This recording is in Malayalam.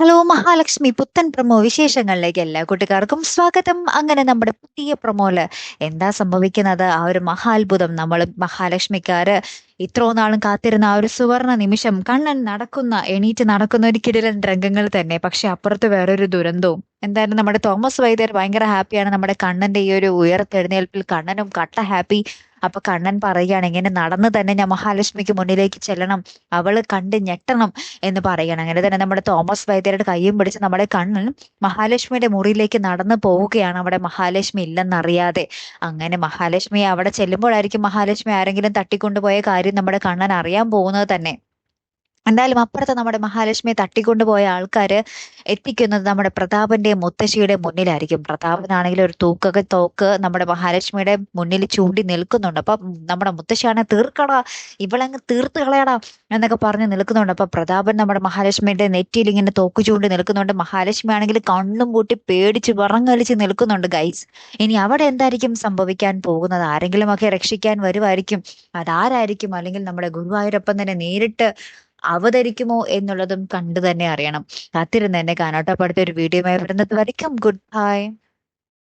ഹലോ മഹാലക്ഷ്മി പുത്തൻ പ്രമോ വിശേഷങ്ങളിലേക്ക് എല്ലാ കൂട്ടുകാർക്കും സ്വാഗതം. അങ്ങനെ നമ്മുടെ പുതിയ പ്രമോൽ എന്താ സംഭവിക്കുന്നത്? ആ ഒരു മഹാത്ഭുതം നമ്മൾ മഹാലക്ഷ്മിക്കാര് ഇത്രോ നാളും കാത്തിരുന്ന ആ ഒരു സുവർണ നിമിഷം കണ്ണൻ നടക്കുന്ന എണീറ്റ് നടക്കുന്ന ഒരു കിടിലൻ രംഗങ്ങൾ തന്നെ. പക്ഷെ അപ്പുറത്ത് വേറൊരു ദുരന്തവും എന്തായാലും നമ്മുടെ തോമസ് വൈദ്യർ ഭയങ്കര ഹാപ്പിയാണ് നമ്മുടെ കണ്ണന്റെ ഈ ഒരു ഉയർത്തെഴുന്നേൽപ്പിൽ കണ്ണനും കട്ട ഹാപ്പി അപ്പൊ കണ്ണൻ പറയുകയാണ് ഇങ്ങനെ നടന്ന് തന്നെ ഞാൻ മഹാലക്ഷ്മിക്ക് മുന്നിലേക്ക് ചെല്ലണം. അവൾ കണ്ട് ഞെട്ടണം എന്ന് പറയണം അങ്ങനെ തന്നെ നമ്മുടെ തോമസ് വൈദ്യരുടെ കൈയും പിടിച്ച് നമ്മുടെ കണ്ണൻ മഹാലക്ഷ്മിയുടെ മുറിയിലേക്ക് നടന്നു പോവുകയാണ്. അവിടെ മഹാലക്ഷ്മി ഇല്ലെന്നറിയാതെ. അങ്ങനെ മഹാലക്ഷ്മി അവിടെ ചെല്ലുമ്പോഴായിരിക്കും മഹാലക്ഷ്മി ആരെങ്കിലും തട്ടിക്കൊണ്ടുപോയ കാര്യം നമ്മുടെ കണ്ണൻ അറിയാൻ പോകുന്നത് തന്നെ. എന്തായാലും അപ്പുറത്ത് നമ്മുടെ മഹാലക്ഷ്മിയെ തട്ടിക്കൊണ്ടുപോയ ആൾക്കാർ എത്തിക്കുന്നത് നമ്മുടെ പ്രതാപന്റെ മുത്തശ്ശിയുടെ മുന്നിലായിരിക്കും. പ്രതാപനാണെങ്കിൽ ഒരു തൂക്കൊക്കെ തോക്ക് നമ്മുടെ മഹാലക്ഷ്മിയുടെ മുന്നിൽ ചൂണ്ടി നിൽക്കുന്നുണ്ട്. അപ്പൊ നമ്മുടെ മുത്തശ്ശിയാണെ തീർക്കടാ ഇവളങ്ങ് തീർത്ത് കളയടാ എന്നൊക്കെ പറഞ്ഞ് നിൽക്കുന്നുണ്ട്. അപ്പൊ പ്രതാപൻ നമ്മുടെ മഹാലക്ഷ്മിയുടെ നെറ്റിയിൽ ഇങ്ങനെ തോക്ക് ചൂണ്ടി നിൽക്കുന്നുണ്ട്. മഹാലക്ഷ്മി ആണെങ്കിൽ കണ്ണും പൂട്ടി പേടിച്ച് വിറങ്ങലിച്ച് നിൽക്കുന്നുണ്ട് ഗൈസ് ഇനി അവിടെ എന്തായിരിക്കും സംഭവിക്കാൻ പോകുന്നത്? ആരെങ്കിലും ഒക്കെ രക്ഷിക്കാൻ വരുമായിരിക്കും അതാരായിരിക്കും? അല്ലെങ്കിൽ നമ്മുടെ ഗുരുവായൂരപ്പം തന്നെ നേരിട്ട് അവതരിക്കുമോ എന്നുള്ളതും കണ്ടു തന്നെ അറിയണം. കാത്തിരുന്ന് എന്നെ കാണാട്ടോ. അടുത്ത ഒരു വീഡിയോ വരുന്നത് വരയ്ക്കും. Good bye